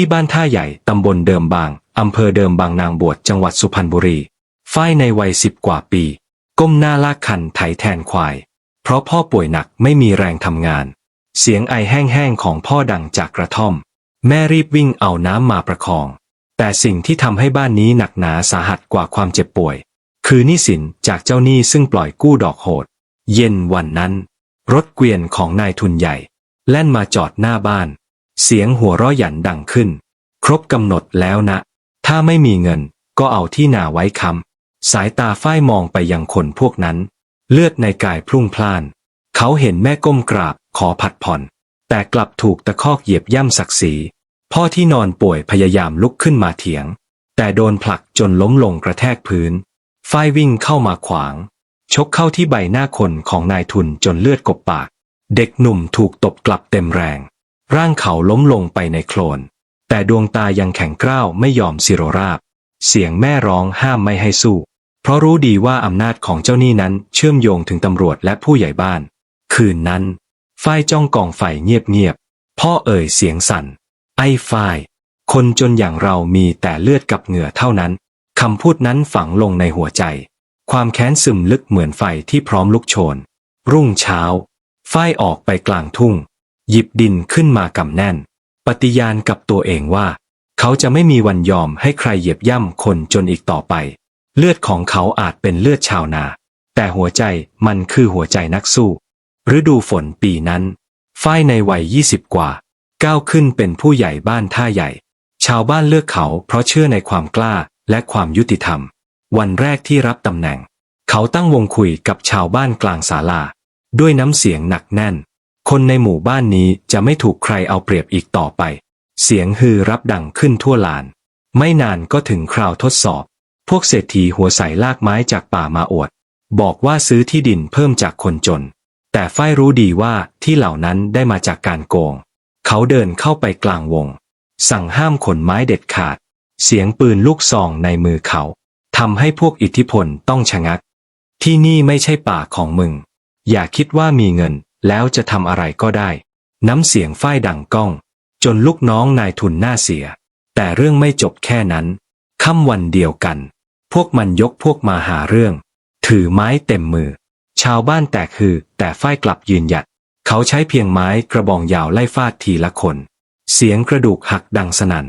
ที่บ้านท่าใหญ่ ตำบลเดิมบาง อำเภอเดิมบางนางบวช จังหวัดสุพรรณบุรี ฝ้ายในวัยสิบกว่าปี ก้มหน้าลากคันไถแทนควาย เพราะพ่อป่วยหนักไม่มีแรงทำงาน เสียงไอแห้งๆของพ่อดังจากกระท่อม แม่รีบวิ่งเอาน้ำมาประคอง แต่สิ่งที่ทำให้บ้านนี้หนักหนาสาหัสกว่าความเจ็บป่วย คือหนี้สินจากเจ้าหนี้ซึ่งปล่อยกู้ดอกโหด เย็นวันนั้น รถเกวียนของนายทุนใหญ่ แล่นมาจอดหน้าบ้าน เสียงหัวเราะหยันดังขึ้น ครบกำหนดแล้วนะ ถ้าไม่มีเงินก็เอาที่นาไว้ค้ำสายตาฝ้ายมองไปยังคนพวกนั้น เลือดในกายพรุ่งพล่าน เขาเห็นแม่ก้มกราบขอผัดผ่อน แต่กลับถูกตะคอกเหยียบย่ำศักดิ์ศรีพ่อที่นอนป่วยพยายามลุกขึ้นมาเถียง แต่โดนผลักจนล้มลงกระแทกพื้น ฝ้ายวิ่งเข้ามาขวาง ชกเข้าที่ใบหน้าคนของนายทุนจนเลือดกบปาก เด็กหนุ่มถูกตบกลับเต็มแรง ร่างเขาล้มลงไปในโคลน แต่ดวงตายังแข็งกร้าวไม่ยอมสิโรราบ เสียงแม่ร้องห้ามไม่ให้สู้ เพราะรู้ดีว่าอำนาจของเจ้าหนี้นั้นเชื่อมโยงถึงตำรวจและผู้ใหญ่บ้าน คืนนั้น ฝ้ายจ้องกองไฟเงียบๆ พ่อเอ่ยเสียงสั่น ไอ้ฝ้าย คนจนอย่างเรามีแต่เลือดกับเหงื่อเท่านั้น คำพูดนั้นฝังลงในหัวใจ ความแค้นซึมลึกเหมือนไฟที่พร้อมลุกโชน รุ่งเช้า ฝ้ายออกไปกลางทุ่ง หยิบดินขึ้นมากำแน่น ปฏิญาณกับตัวเองว่า เขาจะไม่มีวันยอมให้ใครเหยียบย่ำคนจนอีกต่อไป เลือดของเขาอาจเป็นเลือดชาวนา แต่หัวใจมันคือหัวใจนักสู้ฤดูฝนปีนั้น ฝ้ายในวัยยี่สิบกว่า ก้าวขึ้นเป็นผู้ใหญ่บ้านท่าใหญ่ ชาวบ้านเลือกเขาเพราะเชื่อในความกล้าและความยุติธรรม วันแรกที่รับตำแหน่ง เขาตั้งวงคุยกับชาวบ้านกลางศาลา ด้วยน้ำเสียงหนักแน่น คนในหมู่บ้านนี้จะไม่ถูกใครเอาเปรียบอีกต่อไป เสียงฮือรับดังขึ้นทั่วลาน ไม่นานก็ถึงคราวทดสอบ พวกเศรษฐีหัวใสลากไม้จากป่ามาอวด บอกว่าซื้อที่ดินเพิ่มจากคนจน แต่ฝ้ายรู้ดีว่าที่เหล่านั้นได้มาจากการโกง เขาเดินเข้าไปกลางวง สั่งห้ามขนไม้เด็ดขาด เสียงปืนลูกซองในมือเขาทำให้พวกอิทธิพลต้องชะงัก ที่นี่ไม่ใช่ป่าของมึง อย่าคิดว่ามีเงิน แล้วจะทำอะไรก็ได้ น้ำเสียงฝ้ายดังก้อง จนลูกน้องนายทุนหน้าเสีย แต่เรื่องไม่จบแค่นั้นค่ำวันเดียวกัน พวกมันยกพวกมาหาเรื่อง ถือไม้เต็มมือ ชาวบ้านแตกคือ แต่ฝ้ายกลับยืนหยัด เขาใช้เพียงไม้กระบองยาวไล่ฟาดทีละคน เสียงกระดูกหักดังสนั่น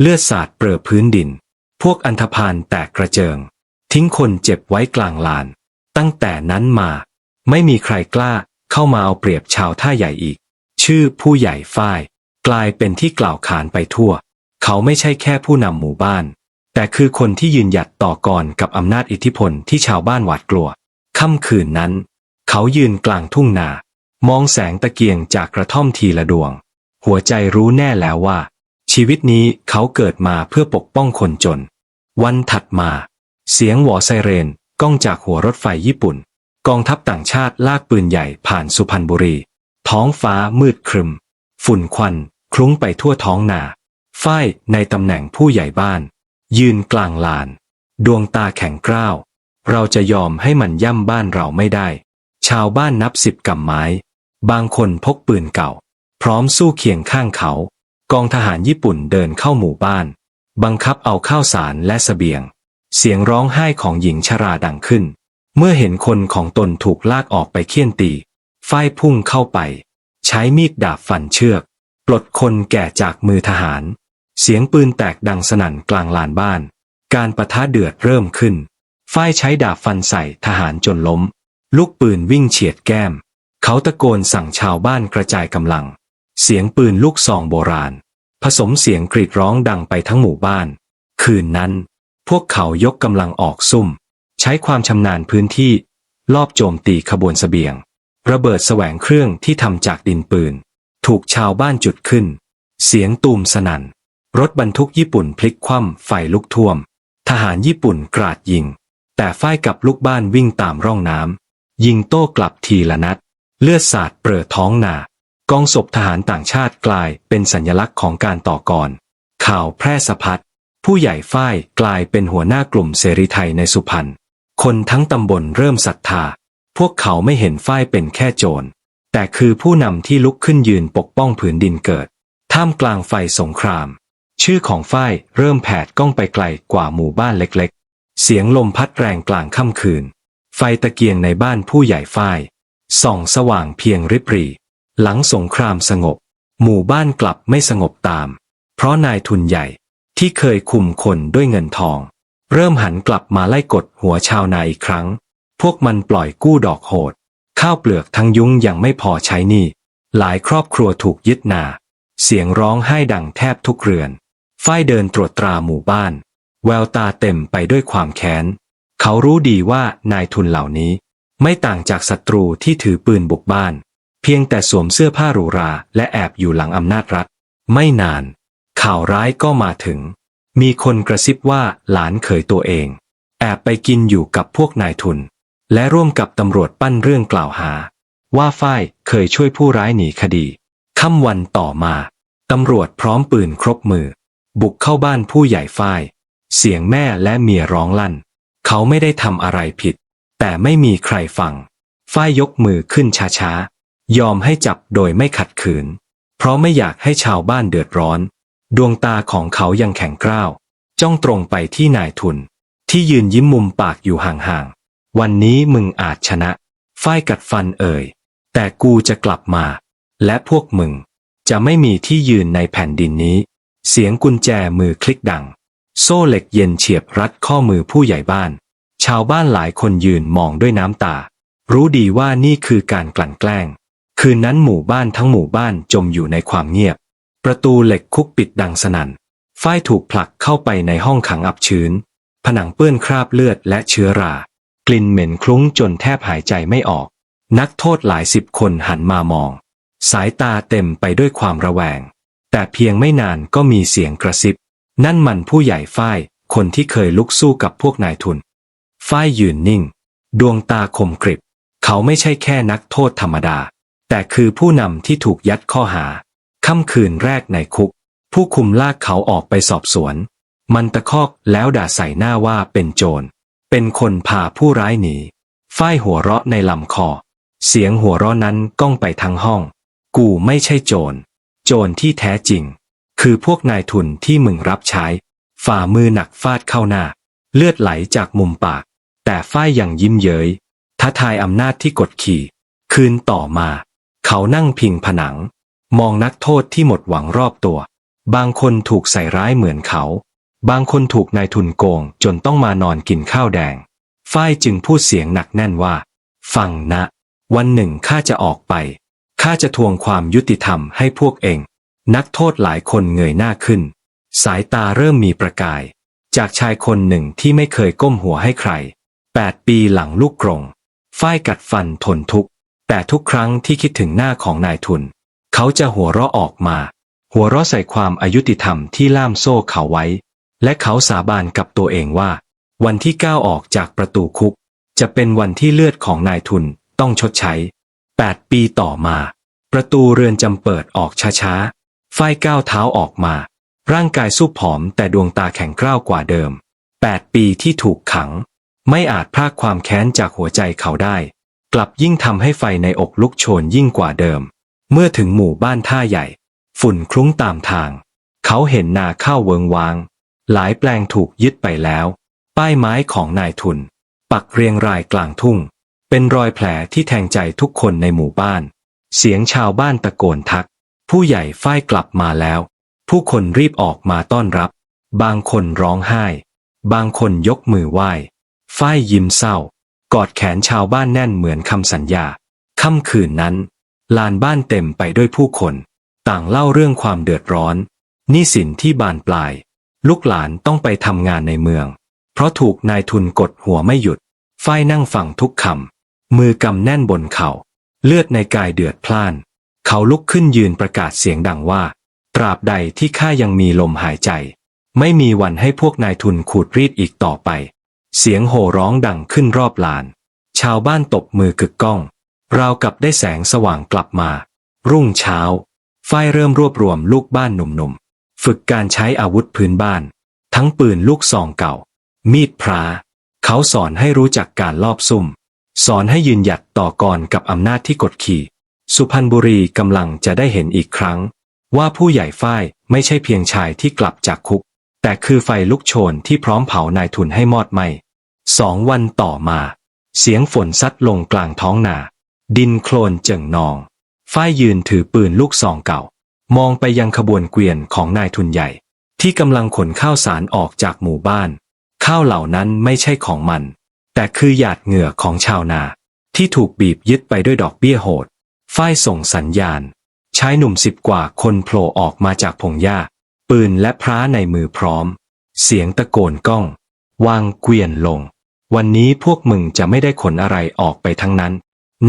เลือดสาดเปรอะพื้นดิน พวกอันธพาลแตกกระเจิง ทิ้งคนเจ็บไว้กลางลาน ตั้งแต่นั้นมา ไม่มีใครกล้า เข้ามาเอาเปรียบชาวท่าใหญ่อีก ชื่อผู้ใหญ่ฝ้าย กลายเป็นที่กล่าวขานไปทั่ว เขาไม่ใช่แค่ผู้นำหมู่บ้าน แต่คือคนที่ยืนหยัดต่อกรกับอำนาจอิทธิพลที่ชาวบ้านหวาดกลัวค่ำคืนนั้น เขายืนกลางทุ่งนา มองแสงตะเกียงจากกระท่อมทีละดวง หัวใจรู้แน่แล้วว่า ชีวิตนี้เขาเกิดมาเพื่อปกป้องคนจน วันถัดมา เสียงหวอไซเรนก้องจากหัวรถไฟญี่ปุ่น กองทัพต่างชาติลากปืนใหญ่ผ่านสุพรรณบุรี ท้องฟ้ามืดครึม ฝุ่นควันคลุ้งไปทั่วท้องนาฝ้ายในตำแหน่งผู้ใหญ่บ้าน ยืนกลางลาน ดวงตาแข็งกร้าว เราจะยอมให้มันย่ำบ้านเราไม่ได้ ชาวบ้านนับสิบกำไม้ บางคนพกปืนเก่า พร้อมสู้เคียงข้างเขา กองทหารญี่ปุ่นเดินเข้าหมู่บ้าน บังคับเอาข้าวสารและสเสบียง เสียงร้องไห้ของหญิงชราดังขึ้น เมื่อเห็นคนของตนถูกลากออกไปเคี่ยนตี ฝ้ายพุ่งเข้าไป ใช้มีดดาบฟันเชือก ปลดคนแก่จากมือทหาร เสียงปืนแตกดังสนั่นกลางลานบ้าน การประทะเดือดเริ่มขึ้น ฝ้ายใช้ดาบฟันใส่ทหารจนล้ม ลูกปืนวิ่งเฉียดแก้ม เขาตะโกนสั่งชาวบ้านกระจายกำลัง เสียงปืนลูกซองโบราณ ผสมเสียงกรีดร้องดังไปทั้งหมู่บ้าน คืนนั้น พวกเขายกกำลังออกซุ่ม ใช้ความชำนาญพื้นที่ ลอบโจมตีขบวนเสบียง ระเบิดแสวงเครื่องที่ทำจากดินปืน ถูกชาวบ้านจุดขึ้น เสียงตูมสนัน่น รถบรรทุกญี่ปุ่นพลิกคว่ำไฟลุกท่วม ทหารญี่ปุ่นกราดยิง แต่ฝ้ายกับลูกบ้านวิ่งตามร่องน้ำยิงโต้กลับทีละนัด เลือดสาดเปรอะท้องนากองศพทหารต่างชาติกลายเป็นสัญลักษณ์ของการต่อกรข่าวแพร่สะพัดผู้ใหญ่ฝ้ายกลายเป็นหัวหน้ากลุ่มเสรีไทยในสุพรรณ คนทั้งตำบลเริ่มศรัทธา พวกเขาไม่เห็นฝ้ายเป็นแค่โจร แต่คือผู้นำที่ลุกขึ้นยืนปกป้องผืนดินเกิด ท่ามกลางไฟสงคราม ชื่อของฝ้ายเริ่มแผดก้องไปไกลกว่าหมู่บ้านเล็กๆ เสียงลมพัดแรงกลางค่ำคืน ไฟตะเกียงในบ้านผู้ใหญ่ฝ้าย ส่องสว่างเพียงริบหรี หลังสงครามสงบ หมู่บ้านกลับไม่สงบตาม เพราะนายทุนใหญ่ที่เคยคุมคนด้วยเงินทอง เริ่มหันกลับมาไล่กดหัวชาวนาอีกครั้ง พวกมันปล่อยกู้ดอกโหด ข้าวเปลือกทั้งยุ้งยังไม่พอใช้นี้หลายครอบครัวถูกยึดนา เสียงร้องไห้ดังแทบทุกเรือน ฝ้ายเดินตรวจตราหมู่บ้าน แววตาเต็มไปด้วยความแค้น เขารู้ดีว่านายทุนเหล่านี้ ไม่ต่างจากศัตรูที่ถือปืนบุกบ้าน เพียงแต่สวมเสื้อผ้าหรูหราและแอบอยู่หลังอำนาจรัฐ ไม่นาน ข่าวร้ายก็มาถึง มีคนกระซิบว่าหลานเขยตัวเอง แอบไปกินอยู่กับพวกนายทุน และร่วมกับตำรวจปั้นเรื่องกล่าวหา ว่าฝ้ายเคยช่วยผู้ร้ายหนีคดีค่ำวันต่อมาตำรวจพร้อมปืนครบมือ บุกเข้าบ้านผู้ใหญ่ฝ้าย เสียงแม่และเมียร้องลั่น เขาไม่ได้ทำอะไรผิด แต่ไม่มีใครฟัง ฝ้ายยกมือขึ้นช้าๆ ยอมให้จับโดยไม่ขัดขืน เพราะไม่อยากให้ชาวบ้านเดือดร้อน ดวงตาของเขายังแข็งกร้าว จ้องตรงไปที่นายทุน ที่ยืนยิ้มมุมปากอยู่ห่างๆ วันนี้มึงอาจชนะ ฝ้ายกัดฟันเอ่ย แต่กูจะกลับมา และพวกมึง จะไม่มีที่ยืนในแผ่นดินนี้ เสียงกุญแจมือคลิกดัง โซ่เหล็กเย็นเฉียบรัดข้อมือผู้ใหญ่บ้าน ชาวบ้านหลายคนยืนมองด้วยน้ำตา รู้ดีว่านี่คือการกลั่นแกล้ง คืนนั้นหมู่บ้านทั้งหมู่บ้านจมอยู่ในความเงียบ ประตูเหล็กคุกปิดดังสนั่น ฝ้ายถูกผลักเข้าไปในห้องขังอับชื้น ผนังเปื้อนคราบเลือดและเชื้อรา กลิ่นเหม็นคลุ้งจนแทบหายใจไม่ออก นักโทษหลายสิบคนหันมามอง สายตาเต็มไปด้วยความระแวง แต่เพียงไม่นานก็มีเสียงกระซิบ นั่นมันผู้ใหญ่ฝ้าย คนที่เคยลุกสู้กับพวกนายทุน ฝ้ายยืนนิ่ง ดวงตาคมกริบ เขาไม่ใช่แค่นักโทษธรรมดา แต่คือผู้นำที่ถูกยัดข้อหา ค่ำคืนแรกในคุก ผู้คุมลากเขาออกไปสอบสวน มันตะคอกแล้วด่าใส่หน้าว่าเป็นโจร เป็นคนพาผู้ร้ายหนีฝ้ายหัวเราะในลำคอ เสียงหัวเราะนั้นก้องไปทั้งห้อง กูไม่ใช่โจร โจรที่แท้จริง คือพวกนายทุนที่มึงรับใช้ ฝ่ามือหนักฟาดเข้าหน้า เลือดไหลจากมุมปาก แต่ฝ้ายยังยิ้มเย้ยท้าทายอำนาจที่กดขี่ คืนต่อมา เขานั่งพิงผนัง มองนักโทษที่หมดหวังรอบตัว บางคนถูกใส่ร้ายเหมือนเขา บางคนถูกนายทุนโกงจนต้องมานอนกินข้าวแดง ฝ้ายจึงพูดเสียงหนักแน่นว่า ฟังนะ วันหนึ่งข้าจะออกไป ข้าจะทวงความยุติธรรมให้พวกเอง นักโทษหลายคนเงยหน้าขึ้น สายตาเริ่มมีประกาย จากชายคนหนึ่งที่ไม่เคยก้มหัวให้ใคร แปดปีหลังลูกกรงฝ้ายกัดฟันทนทุกข์ แต่ทุกครั้งที่คิดถึงหน้าของนายทุน เขาจะหัวเราะออกมา หัวเราะใส่ความอายุติธรรมที่ล่ามโซ่เขาไว้ และเขาสาบานกับตัวเองว่า วันที่ก้าวออกจากประตูคุก จะเป็นวันที่เลือดของนายทุนต้องชดใช้แปดปีต่อมา ประตูเรือนจำเปิดออกช้าๆฝ้ายก้าวเท้าออกมา ร่างกายสู้ผอมแต่ดวงตาแข็งกร้าวกว่าเดิมแปดปีที่ถูกขัง ไม่อาจพรากความแค้นจากหัวใจเขาได้ กลับยิ่งทำให้ไฟในอกลุกโชนยิ่งกว่าเดิม เมื่อถึงหมู่บ้านท่าใหญ่ ฝุ่นคลุ้งตามทาง เขาเห็นนาข้าวเวิงวาง หลายแปลงถูกยึดไปแล้ว ป้ายไม้ของนายทุน ปักเรียงรายกลางทุ่ง เป็นรอยแผลที่แทงใจทุกคนในหมู่บ้าน เสียงชาวบ้านตะโกนทัก ผู้ใหญ่ฝ้ายกลับมาแล้ว ผู้คนรีบออกมาต้อนรับ บางคนร้องไห้ บางคนยกมือไหว้ฝ้ายยิ้มเศร้า กอดแขนชาวบ้านแน่นเหมือนคำสัญญา ค่ำคืนนั้น ลานบ้านเต็มไปด้วยผู้คน ต่างเล่าเรื่องความเดือดร้อนหนี้สินที่บานปลาย ลูกหลานต้องไปทำงานในเมือง เพราะถูกนายทุนกดหัวไม่หยุดฝ้ายนั่งฟังทุกคำมือกำแน่นบนเขา่า เลือดในกายเดือดพล่าน เขาลุกขึ้นยืนประกาศเสียงดังว่า ตราบใดที่ข้ายังมีลมหายใจ ไม่มีวันให้พวกนายทุนขูดรีดอีกต่อไป เสียงโห่ร้องดังขึ้นรอบลาน ชาวบ้านตบมือกึกก้อง ราวกับได้แสงสว่างกลับมา รุ่งเช้า ฝ้ายเริ่มรวบรวมลูกบ้านหนุ่มๆ ฝึกการใช้อาวุธพื้นบ้าน ทั้งปืนลูกซองเก่า มีดพระเขาสอนให้รู้จักการลอบซุ่ม สอนให้ยืนหยัดต่อกรกับอำนาจที่กดขี่ สุพรรณบุรีกำลังจะได้เห็นอีกครั้ง ว่าผู้ใหญ่ฝ้ายไม่ใช่เพียงชายที่กลับจากคุก แต่คือไฟลุกโชนที่พร้อมเผานายทุนให้มอดไหมสองวันต่อมา เสียงฝนซัดลงกลางท้องนา ดินโคลนเจิ่งนอง ฝ้ายยืนถือปืนลูกซองเก่า มองไปยังขบวนเกวียนของนายทุนใหญ่ ที่กำลังขนข้าวสารออกจากหมู่บ้าน ข้าวเหล่านั้นไม่ใช่ของมัน แต่คือหยาดเหงื่อของชาวนา ที่ถูกบีบยึดไปด้วยดอกเบี้ยโหด ฝ้ายส่งสัญญาณ ชายหนุ่มสิบกว่าคนโผล่ออกมาจากพงหญ้า ปืนและพระในมือพร้อม เสียงตะโกนก้อง วางเกวียนลง วันนี้พวกมึงจะไม่ได้ขนอะไรออกไปทั้งนั้น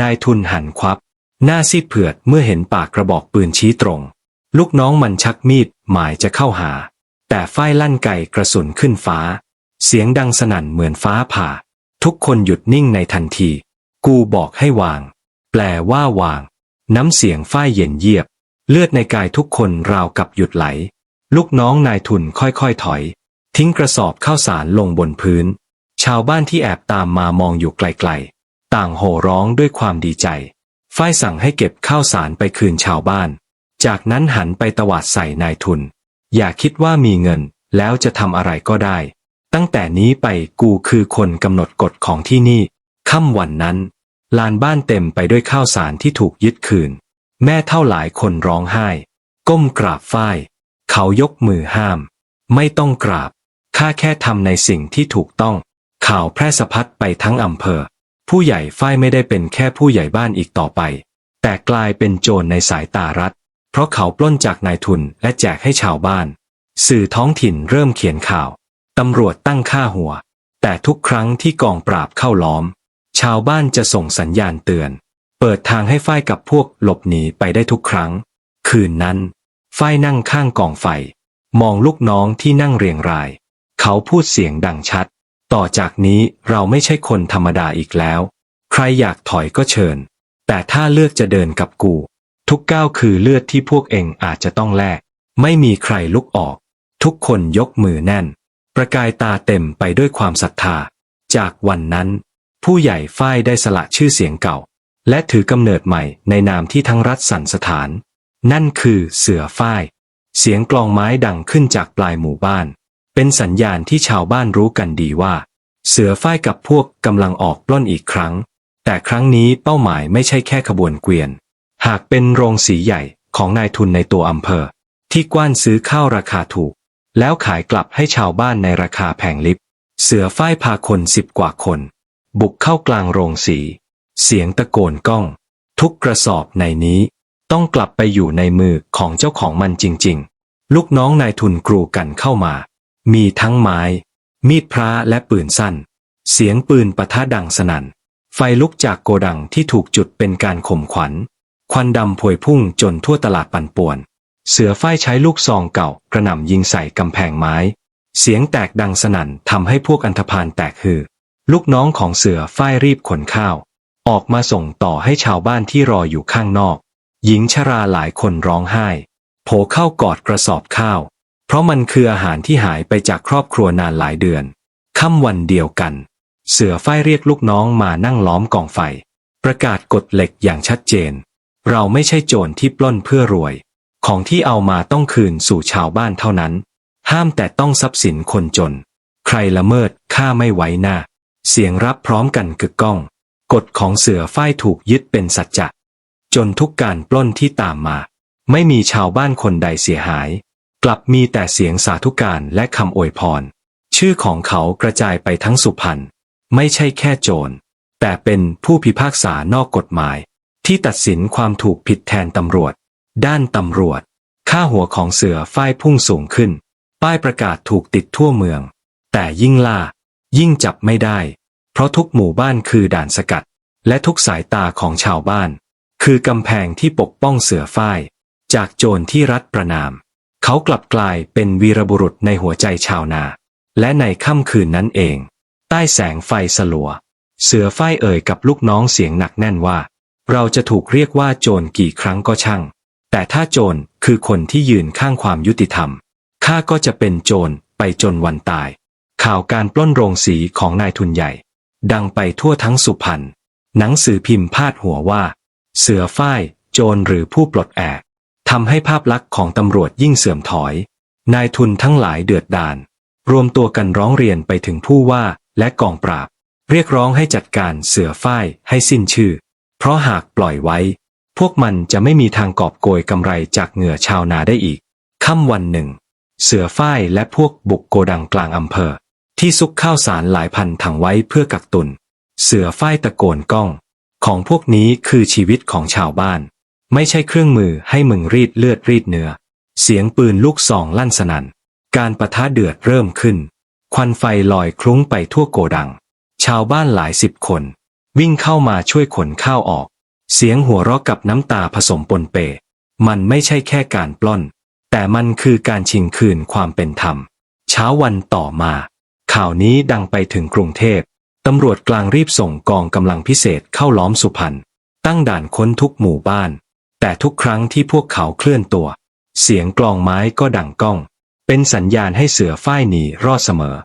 นายทุนหันควับ หน้าซีดเผือดเมื่อเห็นปากกระบอกปืนชี้ตรง ลูกน้องมันชักมีดหมายจะเข้าหา แต่ฝ้ายลั่นไกกระสุนขึ้นฟ้า เสียงดังสนั่นเหมือนฟ้าผ่า ทุกคนหยุดนิ่งในทันที กูบอกให้วาง แปลว่าวาง น้ำเสียงฝ้ายเย็นเยียบ เลือดในกายทุกคนราวกับหยุดไหล ลูกน้องนายทุนค่อยๆถอย ทิ้งกระสอบข้าวสารลงบนพื้น ชาวบ้านที่แอบตามมามองอยู่ไกลๆ ต่างโห่ร้องด้วยความดีใจ ฝ้ายสั่งให้เก็บข้าวสารไปคืนชาวบ้าน จากนั้นหันไปตวาดใส่นายทุน อย่าคิดว่ามีเงิน แล้วจะทำอะไรก็ได้ ตั้งแต่นี้ไปกูคือคนกำหนดกฎของที่นี่ ค่ำวันนั้น ลานบ้านเต็มไปด้วยข้าวสารที่ถูกยึดคืน แม่เท่าหลายคนร้องไห้ ก้มกราบฝ้าย เขายกมือห้าม ไม่ต้องกราบข้าแค่ทำในสิ่งที่ถูกต้อง ข่าวแพร่สะพัดไปทั้งอำเภอ ผู้ใหญ่ฝ้ายไม่ได้เป็นแค่ผู้ใหญ่บ้านอีกต่อไป แต่กลายเป็นโจรในสายตารัฐ เพราะเขาปล้นจากนายทุนและแจกให้ชาวบ้าน สื่อท้องถิ่นเริ่มเขียนข่าว ตำรวจตั้งค่าหัว แต่ทุกครั้งที่กองปราบเข้าล้อม ชาวบ้านจะส่งสัญญาณเตือน เปิดทางให้ฝ้ายกับพวกหลบหนีไปได้ทุกครั้ง คืนนั้น ฝ้ายนั่งข้างกองไฟ มองลูกน้องที่นั่งเรียงราย เขาพูดเสียงดังชัด ต่อจากนี้เราไม่ใช่คนธรรมดาอีกแล้ว ใครอยากถอยก็เชิญ แต่ถ้าเลือกจะเดินกับกู ทุกก้าวคือเลือดที่พวกเองอาจจะต้องแลก ไม่มีใครลุกออก ทุกคนยกมือแน่น ประกายตาเต็มไปด้วยความศรัทธา จากวันนั้น ผู้ใหญ่ฝ้ายได้สละชื่อเสียงเก่า และถือกำเนิดใหม่ในนามที่ทั้งรัฐสันสถาน นั่นคือเสือฝ้าย เสียงกลองไม้ดังขึ้นจากปลายหมู่บ้าน เป็นสัญญาณที่ชาวบ้านรู้กันดีว่า เสือฝ้ายกับพวกกำลังออกปล้นอีกครั้ง แต่ครั้งนี้เป้าหมายไม่ใช่แค่ขบวนเกวียน หากเป็นโรงสีใหญ่ของนายทุนในตัวอำเภอ ที่กว้านซื้อข้าวราคาถูก แล้วขายกลับให้ชาวบ้านในราคาแพงลิบ เสือฝ้ายพาคนสิบกว่าคน บุกเข้ากลางโรงสี เสียงตะโกนก้อง ทุกกระสอบในนี้ ต้องกลับไปอยู่ในมือของเจ้าของมันจริง ๆ ลูกน้องนายทุนกรูกันเข้ามา มีทั้งไม้ มีดพระและปืนสั้น เสียงปืนปะทะดังสนัน่น ไฟลุกจากโกดังที่ถูกจุดเป็นการข่มขวัญ ควันดำพวยพุ่งจนทั่วตลาดปั่นป่วน เสือฝ้ายใช้ลูกซองเก่ากระหน่ำยิงใส่กำแพงไม้ เสียงแตกดังสนั่นทำให้พวกอันธพาลแตกฮือ ลูกน้องของเสือฝ้ายรีบขนข้าว ออกมาส่งต่อให้ชาวบ้านที่รออยู่ข้างนอก หญิงชราหลายคนร้องไห้ โผเข้ากอดกระสอบข้าว เพราะมันคืออาหารที่หายไปจากครอบครัวนานหลายเดือน ค่ำวันเดียวกัน เสือฝ้ายเรียกลูกน้องมานั่งล้อมกองไฟ ประกาศกฎเหล็กอย่างชัดเจน เราไม่ใช่โจรที่ปล้นเพื่อรวย ของที่เอามาต้องคืนสู่ชาวบ้านเท่านั้น ห้ามแต่ต้องทรัพย์สินคนจน ใครละเมิดข้าไม่ไว้หน้า เสียงรับพร้อมกันกึกก้อง กฎของเสือฝ้ายถูกยึดเป็นสัจจะจนทุกการปล้นที่ตามมา ไม่มีชาวบ้านคนใดเสียหาย กลับมีแต่เสียงสาธุการและคำอวยพร ชื่อของเขากระจายไปทั้งสุพรรณไม่ใช่แค่โจร แต่เป็นผู้พิพากษานอกกฎหมาย ที่ตัดสินความถูกผิดแทนตำรวจ ด้านตำรวจ ค่าหัวของเสือฝ้ายพุ่งสูงขึ้น ป้ายประกาศถูกติดทั่วเมือง แต่ยิ่งล่า ยิ่งจับไม่ได้ เพราะทุกหมู่บ้านคือด่านสกัด และทุกสายตาของชาวบ้าน คือกำแพงที่ปกป้องเสือฝ้าย จากโจรที่รัฐประนาม เขากลับกลายเป็นวีรบุรุษในหัวใจชาวนา และในค่ำคืนนั้นเอง ใต้แสงไฟสลัว เสือฝ้ายเอ่ยกับลูกน้องเสียงหนักแน่นว่า เราจะถูกเรียกว่าโจรกี่ครั้งก็ช่าง แต่ถ้าโจรคือคนที่ยืนข้างความยุติธรรมข้าก็จะเป็นโจรไปจนวันตาย ข่าวการปล้นโรงสีของนายทุนใหญ่ ดังไปทั่วทั้งสุพรรณหนังสือพิมพ์พาดหัวว่า เสือฝ้าย โจรหรือผู้ปลดแอก ทำให้ภาพลักษณ์ของตำรวจยิ่งเสื่อมถอย นายทุนทั้งหลายเดือดดาลรวมตัวกันร้องเรียนไปถึงผู้ว่าและกองปราบ เรียกร้องให้จัดการเสือฝ้ายให้สิ้นชื่อ เพราะหากปล่อยไว้ พวกมันจะไม่มีทางกอบโกยกำไรจากเหงื่อชาวนาได้อีกค่ำวันหนึ่ง เสือฝ้ายและพวกบุกโกดังกลางอำเภอ ที่ซุกข้าวสารหลายพันถังไว้เพื่อกักตุน เสือฝ้ายตะโกนก้อง ของพวกนี้คือชีวิตของชาวบ้าน ไม่ใช่เครื่องมือให้มึงรีดเลือดรีดเนื้อ เสียงปืนลูกซองลั่นสนัน่น การประทะเดือดเริ่มขึ้น ควันไฟลอยคลุ้งไปทั่วโกดัง ชาวบ้านหลายสิบคน วิ่งเข้ามาช่วยขนข้าวออก เสียงหัวเราะกับน้ำตาผสมปนเป มันไม่ใช่แค่การปล้น แต่มันคือการชิงคืนความเป็นธรรม เช้าวันต่อมา ข่าวนี้ดังไปถึงกรุงเทพตำรวจกลางรีบส่งกองกำลังพิเศษเข้าล้อมสุพรรณตั้งด่านค้นทุกหมู่บ้าน แต่ทุกครั้งที่พวกเขาเคลื่อนตัว เสียงกลองไม้ก็ดังก้อง เป็นสัญญาณให้เสือฝ้ายหนีรอดเสมอ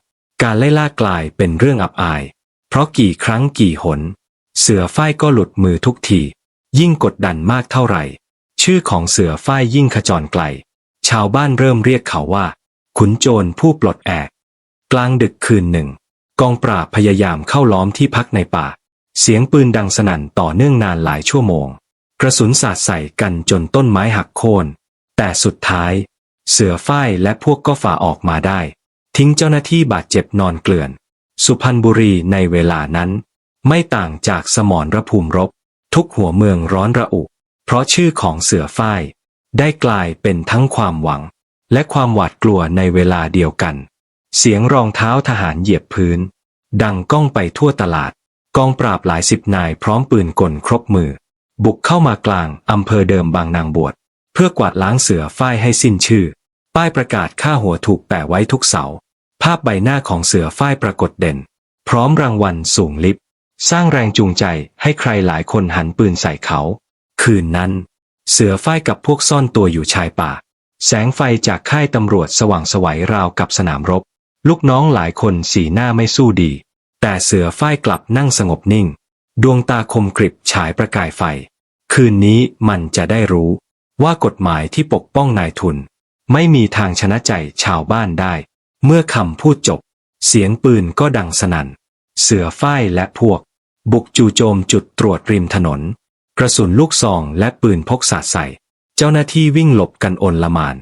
การไล่ล่ากลายเป็นเรื่องอับอาย เพราะกี่ครั้งกี่หน เสือฝ้ายก็หลุดมือทุกที ยิ่งกดดันมากเท่าไหร่ ชื่อของเสือฝ้ายยิ่งขจรไกล ชาวบ้านเริ่มเรียกเขาว่า ขุนโจรผู้ปลดแอก กลางดึกคืนหนึ่ง กองปราบพยายามเข้าล้อมที่พักในป่า เสียงปืนดังสนั่นต่อเนื่องนานหลายชั่วโมง กระสุนสาดใส่กันจนต้นไม้หักโค่น แต่สุดท้าย เสือฝ้ายและพวกก็ฝ่าออกมาได้ ทิ้งเจ้าหน้าที่บาดเจ็บนอนเกลื่อน สุพรรณบุรีในเวลานั้น ไม่ต่างจากสมรรภูมิรบ ทุกหัวเมืองร้อนระอุ เพราะชื่อของเสือฝ้ายได้กลายเป็นทั้งความหวัง และความหวาดกลัวในเวลาเดียวกัน เสียงรองเท้าทหารเหยียบพื้น ดังก้องไปทั่วตลาด กองปราบหลายสิบนายพร้อมปืนกลครบมือ บุกเข้ามากลางอำเภอเดิมบางนางบวชเพื่อกวาดล้างเสือฝ้ายให้สิ้นชื่อ ป้ายประกาศค่าหัวถูกแปะไว้ทุกเสา ภาพใบหน้าของเสือฝ้ายปรากฏเด่น พร้อมรางวัลสูงลิบ สร้างแรงจูงใจให้ใครหลายคนหันปืนใส่เขา คืนนั้น เสือฝ้ายกับพวกซ่อนตัวอยู่ชายป่า แสงไฟจากค่ายตำรวจสว่างสวัยราวกับสนามรบ ลูกน้องหลายคนสีหน้าไม่สู้ดี แต่เสือฝ้ายกลับนั่งสงบนิ่ง ดวงตาคมกริบฉายประกายไฟ คืนนี้มันจะได้รู้ว่ากฎหมายที่ปกป้องนายทุน ไม่มีทางชนะใจชาวบ้านได้ เมื่อคำพูดจบ เสียงปืนก็ดังสนั่น เสือฝ้ายและพวก บุกจู่โจมจุดตรวจริมถนน กระสุนลูกซองและปืนพกสาดใส่ เจ้าหน้าที่วิ่งหลบกันอนละมาน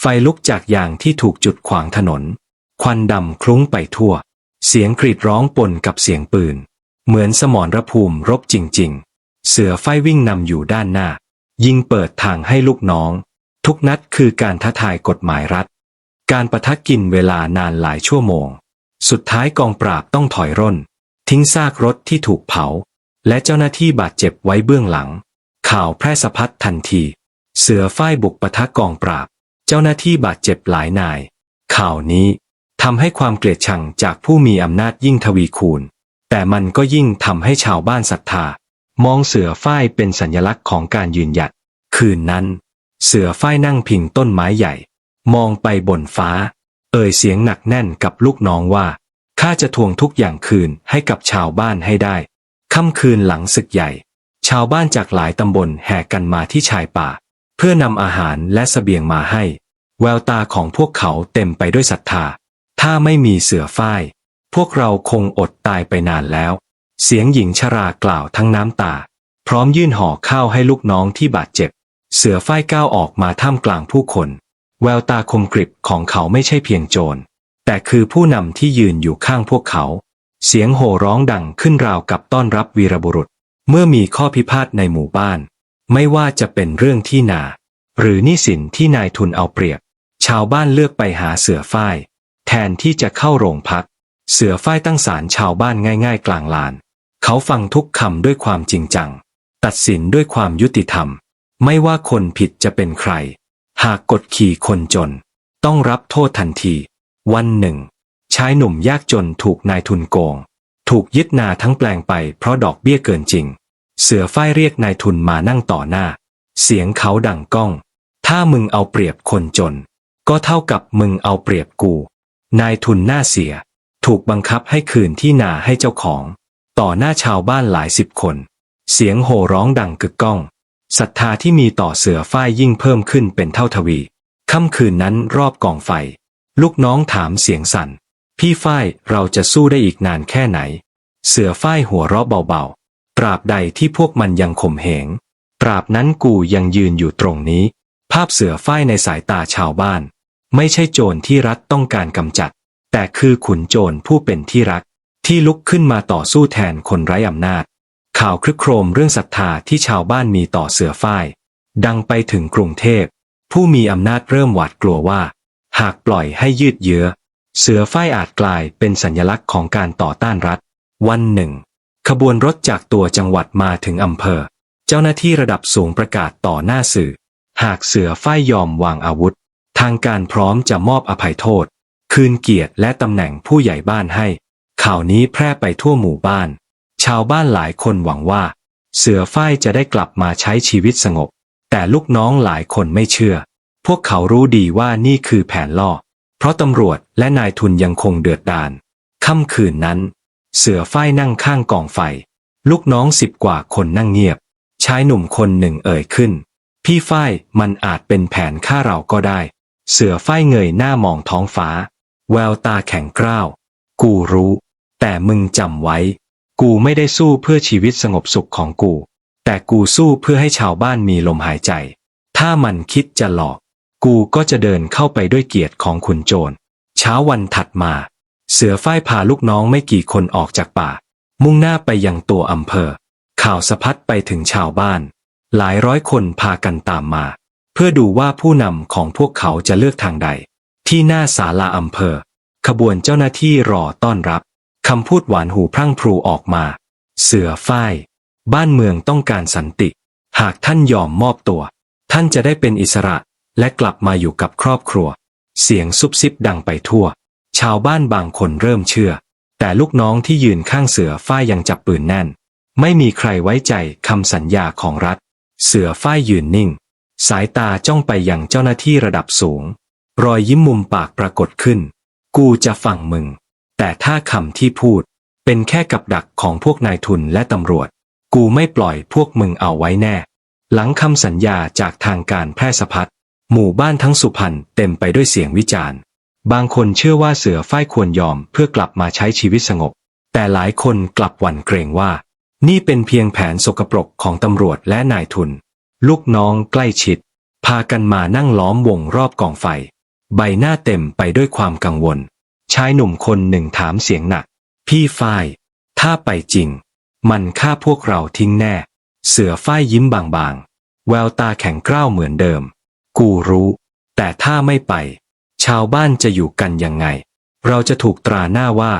ไฟลุกจากยางที่ถูกจุดขวางถนน ควันดำคลุ้งไปทั่ว เสียงกรีดร้องปนกับเสียงปืน เหมือนสมรภูมิรบจริง ๆ เสือไฟวิ่งนำอยู่ด้านหน้า ยิงเปิดทางให้ลูกน้อง ทุกนัดคือการท้าทายกฎหมายรัฐ การประทักกินเวลานานหลายชั่วโมง สุดท้ายกองปราบต้องถอยร่น ทิ้งซากรถที่ถูกเผา และเจ้าหน้าที่บาดเจ็บไว้เบื้องหลัง ข่าวแพร่สะพัดทันที เสือฝ้ายบุกปะทะกองปราบ เจ้าหน้าที่บาดเจ็บหลายนาย ข่าวนี้ทำให้ความเกลียดชังจากผู้มีอำนาจยิ่งทวีคูณ แต่มันก็ยิ่งทำให้ชาวบ้านศรัทธา มองเสือฝ้ายเป็นสัญลักษณ์ของการยืนหยัด คืนนั้น เสือฝ้ายนั่งพิงต้นไม้ใหญ่ มองไปบนฟ้า เอ่ยเสียงหนักแน่นกับลูกน้องว่าข้าจะทวงทุกอย่างคืนให้กับชาวบ้านให้ได้ค่ำคืนหลังศึกใหญ่ ชาวบ้านจากหลายตำบลแห่กันมาที่ชายป่า เพื่อนำอาหารและเสบียงมาให้ แววตาของพวกเขาเต็มไปด้วยศรัทธา ถ้าไม่มีเสือฝ้าย พวกเราคงอดตายไปนานแล้ว เสียงหญิงชรากล่าวทั้งน้ำตา พร้อมยื่นห่อข้าวให้ลูกน้องที่บาดเจ็บ เสือฝ้ายก้าวออกมาท่ามกลางผู้คน แววตาคมกริบของเขาไม่ใช่เพียงโจร แต่คือผู้นำที่ยืนอยู่ข้างพวกเขา เสียงโห่ร้องดังขึ้นราวกับต้อนรับวีรบุรุษ เมื่อมีข้อพิพาทในหมู่บ้าน ไม่ว่าจะเป็นเรื่องที่นา หรือนี้สินที่นายทุนเอาเปรียบ ชาวบ้านเลือกไปหาเสือฝ้าย แทนที่จะเข้าโรงพัก เสือฝ้ายตั้งศาลชาวบ้านง่าย ๆ กลางลาน เขาฟังทุกคำด้วยความจริงจัง ตัดสินด้วยความยุติธรรม ไม่ว่าคนผิดจะเป็นใคร หากกดขี่คนจน ต้องรับโทษทันที วันหนึ่ง ชายหนุ่มยากจนถูกนายทุนโกง ถูกยึดนาทั้งแปลงไปเพราะดอกเบี้ยเกินจริง เสือฝ้ายเรียกนายทุนมานั่งต่อหน้า เสียงเขาดังก้อง ถ้ามึงเอาเปรียบคนจน ก็เท่ากับมึงเอาเปรียบกู นายทุนหน้าเสีย ถูกบังคับให้คืนที่นาให้เจ้าของ ต่อหน้าชาวบ้านหลายสิบคน เสียงโห่ร้องดังกึกก้องศรัทธาที่มีต่อเสือฝ้ายยิ่งเพิ่มขึ้นเป็นเท่าทวี ค่ำคืนนั้นรอบกองไฟ ลูกน้องถามเสียงสั่น พี่ฝ้ายเราจะสู้ได้อีกนานแค่ไหน เสือฝ้ายหัวเราะเบาๆ ตราบใดที่พวกมันยังข่มเหง ตราบนั้นกูยังยืนอยู่ตรงนี้ ภาพเสือฝ้ายในสายตาชาวบ้าน ไม่ใช่โจรที่รัฐต้องการกำจัด แต่คือขุนโจรผู้เป็นที่รัก ที่ลุกขึ้นมาต่อสู้แทนคนไร้อำนาจ ข่าวครึกโครมเรื่องศรัทธาที่ชาวบ้านมีต่อเสือฝ้าย ดังไปถึงกรุงเทพ ผู้มีอำนาจเริ่มหวาดกลัวว่า หากปล่อยให้ยืดเยื้อ เสือฝ้ายอาจกลายเป็นสัญลักษณ์ของการต่อต้านรัฐ วันหนึ่ง ขบวนรถจากตัวจังหวัดมาถึงอำเภอ เจ้าหน้าที่ระดับสูงประกาศต่อหน้าสื่อ หากเสือฝ้ายยอมวางอาวุธ ทางการพร้อมจะมอบอภัยโทษ คืนเกียรติและตำแหน่งผู้ใหญ่บ้านให้ ข่าวนี้แพร่ไปทั่วหมู่บ้าน ชาวบ้านหลายคนหวังว่า เสือฝ้ายจะได้กลับมาใช้ชีวิตสงบ แต่ลูกน้องหลายคนไม่เชื่อ พวกเขารู้ดีว่านี่คือแผนล่อ เพราะตำรวจและนายทุนยังคงเดือดดาลค่ำคืนนั้น เสือฝ้ายนั่งข้างกองไฟ ลูกน้องสิบกว่าคนนั่งเงียบ ชายหนุ่มคนหนึ่งเอ่ยขึ้น พี่ฝ้ายมันอาจเป็นแผนฆ่าเราก็ได้ เสือฝ้ายเงยหน้ามองท้องฟ้า แววตาแข็งกร้าว กูรู้ แต่มึงจำไว้ กูไม่ได้สู้เพื่อชีวิตสงบสุขของกู แต่กูสู้เพื่อให้ชาวบ้านมีลมหายใจ ถ้ามันคิดจะหลอก กูก็จะเดินเข้าไปด้วยเกียรติของขุนโจร เช้าวันถัดมา เสือฝ้ายพาลูกน้องไม่กี่คนออกจากป่า มุ่งหน้าไปยังตัวอำเภอ ข่าวสะพัดไปถึงชาวบ้าน หลายร้อยคนพากันตามมา เพื่อดูว่าผู้นำของพวกเขาจะเลือกทางใด ที่หน้าศาลาอำเภอ ขบวนเจ้าหน้าที่รอต้อนรับคำพูดหวานหูพรั่งพรูออกมา เสือฝ้าย บ้านเมืองต้องการสันติ หากท่านยอมมอบตัว ท่านจะได้เป็นอิสระและกลับมาอยู่กับครอบครัว เสียงซุบซิบดังไปทั่ว ชาวบ้านบางคนเริ่มเชื่อ แต่ลูกน้องที่ยืนข้างเสือฝ้ายยังจับปืนแน่น ไม่มีใครไว้ใจคำสัญญาของรัฐ เสือฝ้ายยืนนิ่ง สายตาจ้องไปยังเจ้าหน้าที่ระดับสูง รอยยิ้มมุมปากปรากฏขึ้น กูจะฟังมึง แต่ถ้าคำที่พูด เป็นแค่กับดักของพวกนายทุนและตำรวจ กูไม่ปล่อยพวกมึงเอาไว้แน่ หลังคำสัญญาจากทางการแพร่สะพัดหมู่บ้านทั้งสุพรรณเต็มไปด้วยเสียงวิจารณ์ บางคนเชื่อว่าเสือฝ้ายควรยอมเพื่อกลับมาใช้ชีวิตสงบ แต่หลายคนกลับหวั่นเกรงว่า นี่เป็นเพียงแผนสกปรกของตำรวจและนายทุน ลูกน้องใกล้ชิด พากันมานั่งล้อมวงรอบกองไฟ ใบหน้าเต็มไปด้วยความกังวล ชายหนุ่มคนหนึ่งถามเสียงหนัก พี่ฝ้าย ถ้าไปจริง มันฆ่าพวกเราทิ้งแน่ เสือฝ้ายยิ้มบางๆ แววตาแข็งกร้าวเหมือนเดิม กูรู้ แต่ถ้าไม่ไป ชาวบ้านจะอยู่กันยังไง เราจะถูกตราหน้าว่า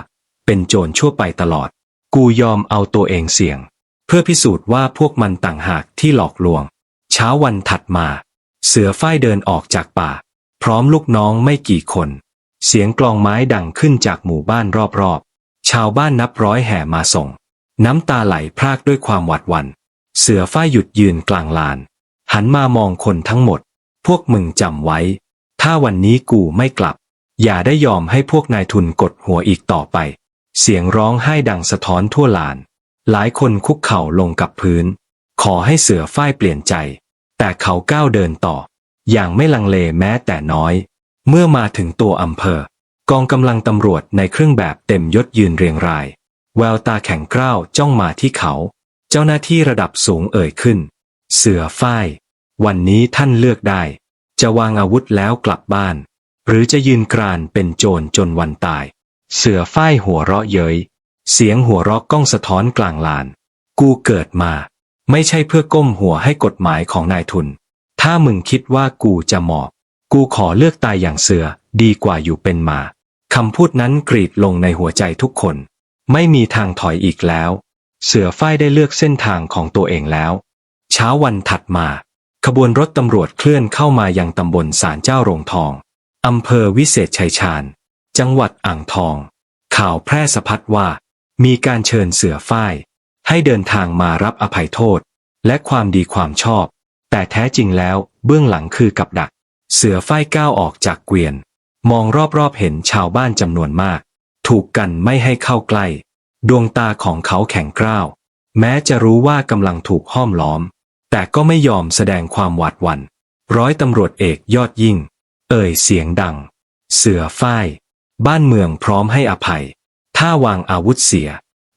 เป็นโจรชั่วไปตลอด กูยอมเอาตัวเองเสี่ยง เพื่อพิสูจน์ว่าพวกมันต่างหากที่หลอกลวง เช้าวันถัดมา เสือฝ้ายเดินออกจากป่า พร้อมลูกน้องไม่กี่คน เสียงกลองไม้ดังขึ้นจากหมู่บ้านรอบๆ ชาวบ้านนับร้อยแห่มาส่ง น้ำตาไหลพรากด้วยความหวาดหวั่นเสือฝ้ายหยุดยืนกลางลาน หันมามองคนทั้งหมด พวกมึงจำไว้ ถ้าวันนี้กูไม่กลับ อย่าได้ยอมให้พวกนายทุนกดหัวอีกต่อไป เสียงร้องไห้ดังสะท้อนทั่วลาน หลายคนคุกเข่าลงกับพื้น ขอให้เสือฝ้ายเปลี่ยนใจ แต่เขาก้าวเดินต่อ อย่างไม่ลังเลแม้แต่น้อย เมื่อมาถึงตัวอำเภอ กองกำลังตำรวจในเครื่องแบบเต็มยศยืนเรียงราย แววตาแข็งกร้าวจ้องมาที่เขา เจ้าหน้าที่ระดับสูงเอ่ยขึ้น เสือฝ้าย วันนี้ท่านเลือกได้ จะวางอาวุธแล้วกลับบ้าน หรือจะยืนกรานเป็นโจรจนวันตาย เสือฝ้ายหัวเราะเย้ย เสียงหัวเราะก้องสะท้อนกลางลาน กูเกิดมา ไม่ใช่เพื่อก้มหัวให้กฎหมายของนายทุน ถ้ามึงคิดว่ากูจะหมอบ กูขอเลือกตายอย่างเสือ ดีกว่าอยู่เป็นมาคำพูดนั้นกรีดลงในหัวใจทุกคน ไม่มีทางถอยอีกแล้ว เสือฝ้ายได้เลือกเส้นทางของตัวเองแล้ว เช้าวันถัดมา ขบวนรถตำรวจเคลื่อนเข้ามายังตำบลสารเจ้าโรงทองอำเภอวิเศษชัยชาญ จังหวัดอ่างทอง ข่าวแพร่สะพัดว่า มีการเชิญเสือฝ้าย ให้เดินทางมารับอภัยโทษ และความดีความชอบ แต่แท้จริงแล้วเบื้องหลังคือกับดัก เสือฝ้ายก้าวออกจากเกวียน มองรอบๆเห็นชาวบ้านจำนวนมาก ถูกกันไม่ให้เข้าใกล้ ดวงตาของเขาแข็งกร้าว แม้จะรู้ว่ากำลังถูกห้อมล้อม แต่ก็ไม่ยอมแสดงความหวาดหวั่นร้อยตำรวจเอกยอดยิ่ง เอ่ยเสียงดัง เสือฝ้าย บ้านเมืองพร้อมให้อภัย ถ้าวางอาวุธเสีย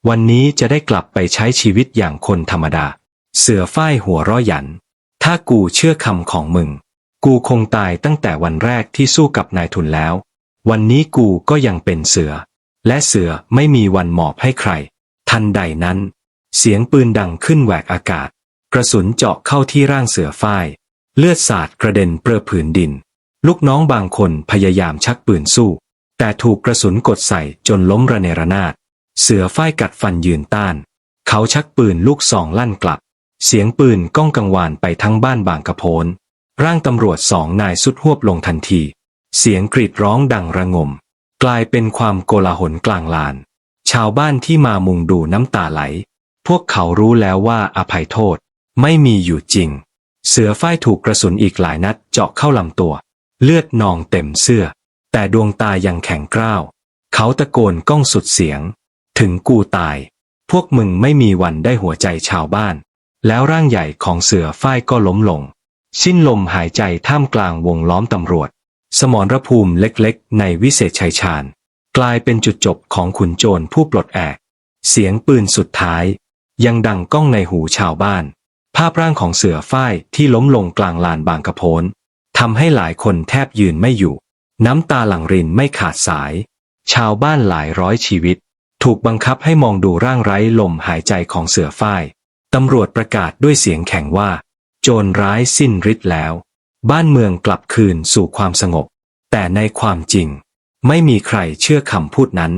วันนี้จะได้กลับไปใช้ชีวิตอย่างคนธรรมดา เสือฝ้ายหัวร้อหยัน ถ้ากูเชื่อคำของมึง กูคงตายตั้งแต่วันแรกที่สู้กับนายทุนแล้ว วันนี้กูก็ยังเป็นเสือ และเสือไม่มีวันหมอบให้ใคร ทันใดนั้น เสียงปืนดังขึ้นแหวกอากาศ กระสุนเจาะเข้าที่ร่างเสือฝ้าย เลือดสาดกระเด็นเปรอะผืนดิน ลูกน้องบางคนพยายามชักปืนสู้ แต่ถูกกระสุนกดใส่จนล้มระเนระนาด เสือฝ้ายกัดฟันยืนต้าน เขาชักปืนลูกซองลั่นกลับ เสียงปืนก้องกังวานไปทั้งบ้านบางกระโพน ร่างตำรวจสองนายสุดหวบลงทันที เสียงกรีดร้องดังระงม กลายเป็นความโกลาหลกลางลาน ชาวบ้านที่มามุงดูน้ำตาไหล พวกเขารู้แล้วว่าอภัยโทษไม่มีอยู่จริง เสือฝ้ายถูกกระสุนอีกหลายนัดเจาะเข้าลำตัว เลือดนองเต็มเสื้อ แต่ดวงตายังแข็งกร้าว เขาตะโกนก้องสุดเสียง ถึงกูตาย พวกมึงไม่มีวันได้หัวใจชาวบ้าน แล้วร่างใหญ่ของเสือฝ้ายก็ล้มลง สิ้นลมหายใจท่ามกลางวงล้อมตำรวจ สมรภูมิเล็กๆ ในวิเศษชัยชาญ กลายเป็นจุดจบของขุนโจรผู้ปลดแอก เสียงปืนสุดท้าย ยังดังก้องในหูชาวบ้าน ภาพร่างของเสือฝ้ายที่ล้มลงกลางลานบางกระโพนทำให้หลายคนแทบยืนไม่อยู่ น้ำตาหลั่งรินไม่ขาดสาย ชาวบ้านหลายร้อยชีวิต ถูกบังคับให้มองดูร่างไร้ลมหายใจของเสือฝ้าย ตำรวจประกาศด้วยเสียงแข็งว่า โจรร้ายสิ้นฤทธิ์แล้ว บ้านเมืองกลับคืนสู่ความสงบ แต่ในความจริง ไม่มีใครเชื่อคำพูดนั้น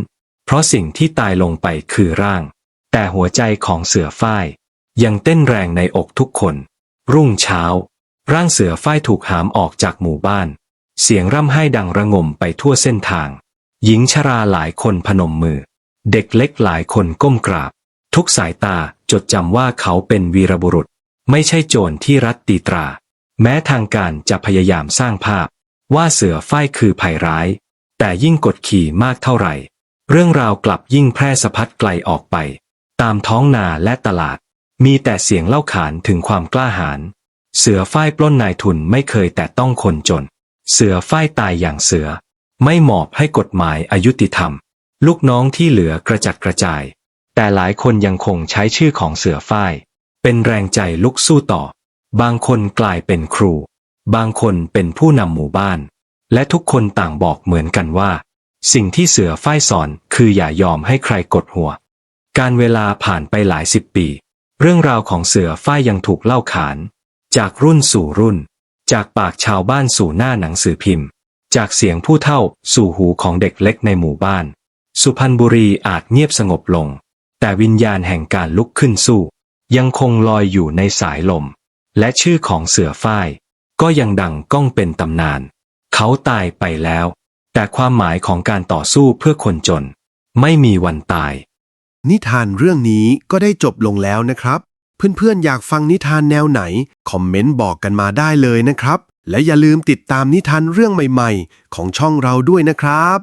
เพราะสิ่งที่ตายลงไปคือร่าง แต่หัวใจของเสือฝ้าย ยังเต้นแรงในอกทุกคน รุ่งเช้า ร่างเสือฝ้ายถูกหามออกจากหมู่บ้าน เสียงร่ำไห้ดังระงมไปทั่วเส้นทาง หญิงชราหลายคนพนมมือ เด็กเล็กหลายคนก้มกราบ ทุกสายตา จดจำว่าเขาเป็นวีรบุรุษ ไม่ใช่โจรที่รัฐตีตรา แม้ทางการจะพยายามสร้างภาพ ว่าเสือฝ้ายคือภัยร้าย แต่ยิ่งกดขี่มากเท่าไหร่ เรื่องราวกลับยิ่งแพร่สะพัดไกลออกไป ตามท้องนาและตลาด มีแต่เสียงเล่าขานถึงความกล้าหาญเสือฝ้ายปล้นนายทุนไม่เคยแต่ต้องคนจน เสือฝ้ายตายอย่างเสือ ไม่หมอบให้กฎหมายอายุติธรรม ลูกน้องที่เหลือกระจัดกระจาย แต่หลายคนยังคงใช้ชื่อของเสือฝ้าย เป็นแรงใจลุกสู้ต่อ บางคนกลายเป็นครู บางคนเป็นผู้นำหมู่บ้าน และทุกคนต่างบอกเหมือนกันว่า สิ่งที่เสือฝ้ายสอนคืออย่ายอมให้ใครกดหัว การเวลาผ่านไปหลายสิบปี เรื่องราวของเสือฝ้ายยังถูกเล่าขาน จากรุ่นสู่รุ่น จากปากชาวบ้านสู่หน้าหนังสือพิมพ์ จากเสียงผู้เฒ่าสู่หูของเด็กเล็กในหมู่บ้าน สุพรรณบุรีอาจเงียบสงบลง แต่วิญญาณแห่งการลุกขึ้นสู้ ยังคงลอยอยู่ในสายลม และชื่อของเสือฝ้ายก็ยังดังก้องเป็นตำนาน เขาตายไปแล้ว แต่ความหมายของการต่อสู้เพื่อคนจน ไม่มีวันตาย นิทานเรื่องนี้ก็ได้จบลงแล้วนะครับ เพื่อนๆอยากฟังนิทานแนวไหน คอมเมนต์บอกกันมาได้เลยนะครับ และอย่าลืมติดตามนิทานเรื่องใหม่ ๆ ของช่องเราด้วยนะครับ